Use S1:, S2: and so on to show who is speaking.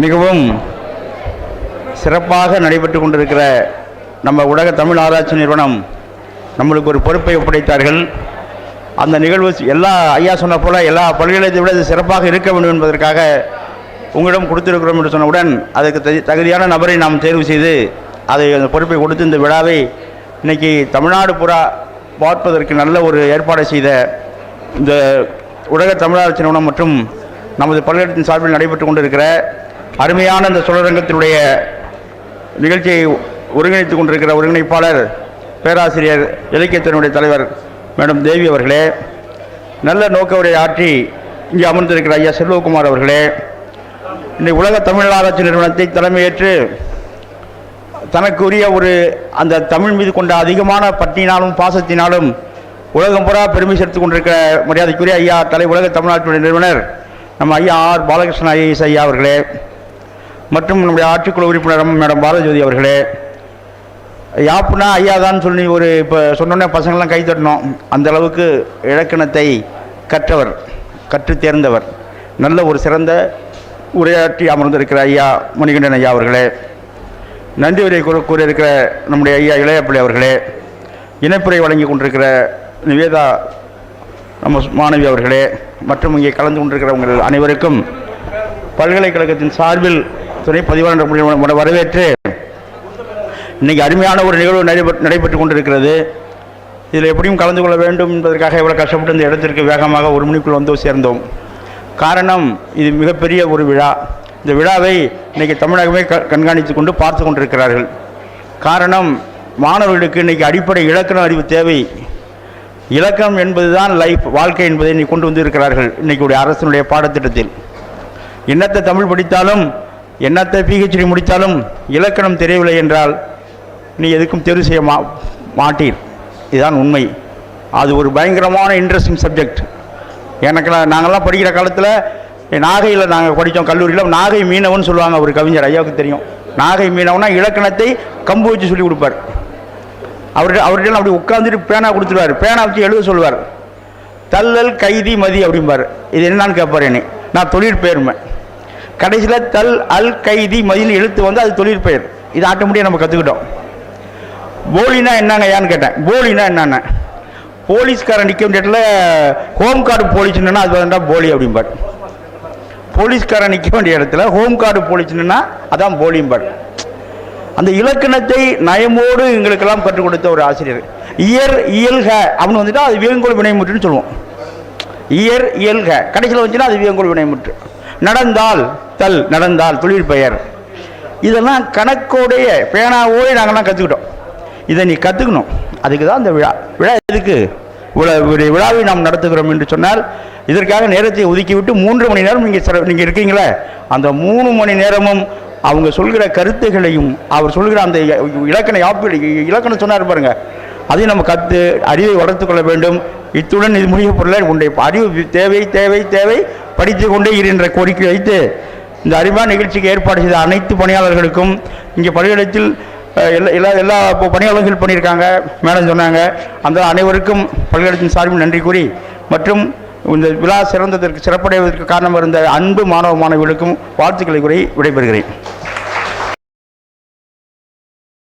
S1: மிகவும் சிறப்பாக நடைபெற்று கொண்டிருக்கிற நம்ம உலக தமிழ் ஆராய்ச்சி நிறுவனம் நம்மளுக்கு ஒரு பொறுப்பை ஒப்படைத்தார்கள். அந்த நிகழ்வு எல்லா ஐயா சொன்ன போல் எல்லா பல்கலைக்கழகத்தை விட இது சிறப்பாக இருக்க வேண்டும் என்பதற்காக உங்களிடம் கொடுத்திருக்கிறோம் என்று சொன்னவுடன் அதுக்கு தகுதியான நபரை நாம் தேர்வு செய்து அதை அந்த பொறுப்பை கொடுத்து இந்த விழாவை இன்னைக்கு தமிழ்நாடு புறா பார்ப்பதற்கு நல்ல ஒரு ஏற்பாடு செய்த இந்த உலக தமிழாராய்ச்சி நிறுவனம் மற்றும் நமது பல்கலைக்கழகத்தின் சார்பில் நடைபெற்று கொண்டிருக்கிற அருமையான இந்த சுழரங்கத்தினுடைய நிகழ்ச்சியை ஒருங்கிணைத்துக் கொண்டிருக்கிற ஒருங்கிணைப்பாளர் பேராசிரியர் இலக்கியத்தினுடைய தலைவர் மேடம் தேவி அவர்களே நல்ல நோக்க உரை ஆற்றி இங்கே அமர்ந்திருக்கிற ஐயா செல்வகுமார் அவர்களே இன்றைக்கு உலக தமிழ் ஆராய்ச்சி நிறுவனத்தை தலைமையேற்று தனக்குரிய ஒரு அந்த தமிழ் மீது கொண்ட அதிகமான பட்டினாலும் பாசத்தினாலும் உலகம் பூரா பெருமை சேர்த்து கொண்டிருக்கிற மரியாதைக்குரிய ஐயா தலை உலக தமிழ்நாட்டினுடைய நிறுவனர் நம்ம ஐயா ஆர் பாலகிருஷ்ணன் ஐஎஸ் ஐயா அவர்களே. மற்றும் நம்முடைய ஆட்சிக்குழு உறுப்பினரும் மேடம் பாலஜோதி அவர்களே. யாப்புனா ஐயா தான் சொல்லி ஒரு இப்போ சொன்னோன்னே பசங்கள்லாம் கை தட்டணும். அந்த அளவுக்கு இலக்கணத்தை கற்றவர் கற்று தேர்ந்தவர். நல்ல ஒரு சிறந்த உரையாற்றி அமர்ந்திருக்கிற ஐயா மணிகண்டன் ஐயா அவர்களே. நன்றி உரை கூற கூறியிருக்கிற நம்முடைய ஐயா இளையப்பிள்ளை அவர்களே. இணைப்புரை வழங்கி கொண்டிருக்கிற நிவேதா நம்ம மாணவி அவர்களே. மற்றும் இங்கே கலந்து கொண்டிருக்கிற உங்கள் அனைவருக்கும் பல்கலைக்கழகத்தின் சார்பில் துணை பதிவாளர் வரவேற்று இன்னைக்கு அருமையான ஒரு நிகழ்வு நடைபெற்று நடைபெற்று கொண்டிருக்கிறது. இதில் எப்படியும் கலந்து கொள்ள வேண்டும் என்பதற்காக இவ்வளோ கஷ்டப்பட்டு இந்த இடத்திற்கு வேகமாக ஒரு மணிக்குள் வந்து சேர்ந்தோம். காரணம் இது மிகப்பெரிய ஒரு விழா. இந்த விழாவை இன்றைக்கி தமிழகமே க கண்காணித்து கொண்டு பார்த்து கொண்டிருக்கிறார்கள். காரணம் மாணவர்களுக்கு இன்றைக்கி அடிப்படை இலக்கண அறிவு தேவை. இலக்கணம் என்பதுதான் லைஃப் வாழ்க்கை என்பதை இன்னைக்கு கொண்டு வந்து இருக்கிறார்கள் உடைய அரசினுடைய பாடத்திட்டத்தில். என்னத்தை தமிழ் படித்தாலும் என்னத்தை பிஹெச்டி முடித்தாலும் இலக்கணம் தெரியவில்லை என்றால் நீ எதுக்கும் தெரிவு செய்ய மா மாட்டீர். இதுதான் உண்மை. அது ஒரு பயங்கரமான இன்ட்ரெஸ்டிங் சப்ஜெக்ட் எனக்கு நாங்கள்லாம் படிக்கிற காலத்தில் நாகையில் நாங்கள் படித்தோம் கல்லூரியில் நாகை மீனவன் சொல்லுவாங்க ஒரு கவிஞர் ஐயாவுக்கு தெரியும். நாகை மீனவனா இலக்கணத்தை கம்பு வச்சு சொல்லி கொடுப்பார். அவர்கிட்ட அவர்கிட்ட அப்படி உட்காந்துட்டு பேனா கொடுத்துருவார். பேனா வச்சு எழுத சொல்லுவார். தள்ளல் கைதி மதி அப்படிம்பார். இது என்னான்னு கேட்பார் என்னை. நான் தொழில் தொழிற்பெயர்மை கடைசியில் தல் அல் கைதி மதின்னு எழுத்து வந்து அது தொழிற்பெயர் இது ஆட்டோமேட்டிக்காக நம்ம கற்றுக்கிட்டோம் போலினா என்னங்க ஏன்னு கேட்டேன். போலினா என்னென்ன போலீஸ்காரன் நிற்க வேண்டிய இடத்துல ஹோம் கார்டு போலீஸ்னா அது வந்து போலி அப்படிம்பார். போலீஸ்காரன் நிற்க வேண்டிய இடத்துல ஹோம் கார்டு போலீஸ்னா அதான் போலிம்பார். அந்த இலக்கணத்தை நயமோடு எங்களுக்கெல்லாம் கற்றுக் கொடுத்த ஒரு ஆசிரியர். இயர் இயல்க அப்படின்னு வந்துட்டா அது வியங்கோல் வினைமுற்றுன்னு சொல்லுவோம். இயர் இயல்க கடைசியில் வந்துச்சுன்னா அது வியங்கோல் வினைமுற்று. நடந்தால் தல் நடந்தால் தொழில் பெயர். இதெல்லாம் கணக்கோடைய பேனாவோடு நாங்கள்லாம் கற்றுக்கிட்டோம் இதை நீ கற்றுக்கணும் அதுக்கு தான் இந்த விழா. விழா எதுக்கு? இவ்வளோ ஒரு விழாவை நாம் நடத்துகிறோம் என்று சொன்னால் இதற்காக நேரத்தை ஒதுக்கிவிட்டு மூன்று மணி நேரம் நீங்கள் சிற நீங்கள் இருக்கீங்களே? அந்த மூணு மணி நேரமும் அவங்க சொல்கிற கருத்துகளையும் அவர் சொல்கிற அந்த இலக்கண யாப்பீடு இலக்கணம் சொன்னார் பாருங்கள் அதையும் நம்ம கற்று அறிவை வளர்த்து கொள்ள வேண்டும். இத்துடன் இது முடிய பொருளை. உன்னுடைய அறிவு தேவை தேவை தேவை. படித்து கொண்டே இருக்கின்ற கோரிக்கை வைத்து இந்த அறிவா நிகழ்ச்சிக்கு ஏற்பாடு செய்த அனைத்து பணியாளர்களுக்கும் இங்கே பல்கலைக்கழகத்தில் எல்லா எல்லா எல்லா இப்போ பணியாளர்கள் பண்ணியிருக்காங்க மேடம் சொன்னாங்க. அந்த அனைவருக்கும் பல்கலைக்கழகத்தின் சார்பில் நன்றி கூறி மற்றும் இந்த விழா சிறந்ததற்கு சிறப்படைவதற்கு காரணம் இருந்த அன்பு மாணவ மாணவிகளுக்கும் வாழ்த்துக்களை கூறி விடைபெறுகிறேன்.